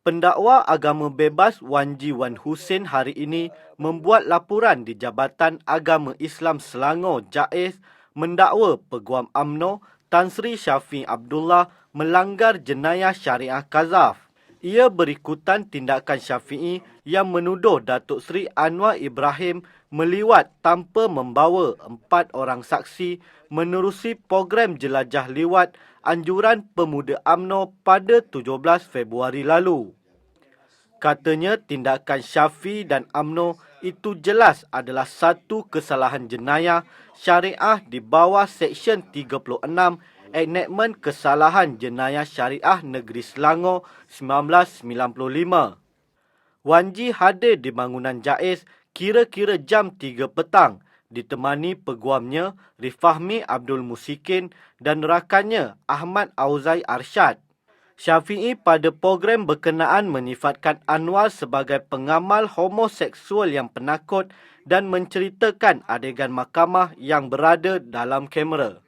Pendakwa agama bebas Wan Ji Wan Hussein hari ini membuat laporan di Jabatan Agama Islam Selangor JAIS mendakwa Peguam AMNO Tan Sri Syafi Abdullah melanggar jenayah syariah kazaf. Ia berikutan tindakan Syafi'i yang menuduh Datuk Seri Anwar Ibrahim meliwat tanpa membawa empat orang saksi menerusi program jelajah liwat anjuran pemuda AMNO pada 17 Februari lalu. Katanya tindakan Syafi dan AMNO itu jelas adalah satu kesalahan jenayah syariah di bawah Seksyen 36 Enactment Kesalahan Jenayah Syariah Negeri Selangor 1995. Wanji hadir di bangunan Jais kira-kira jam 3 petang ditemani peguamnya Rifahmi Abdul Musikin dan rakannya Ahmad Auzai Arsyad. Syafi'i pada program berkenaan menyifatkan Anwar sebagai pengamal homoseksual yang penakut dan menceritakan adegan mahkamah yang berada dalam kamera.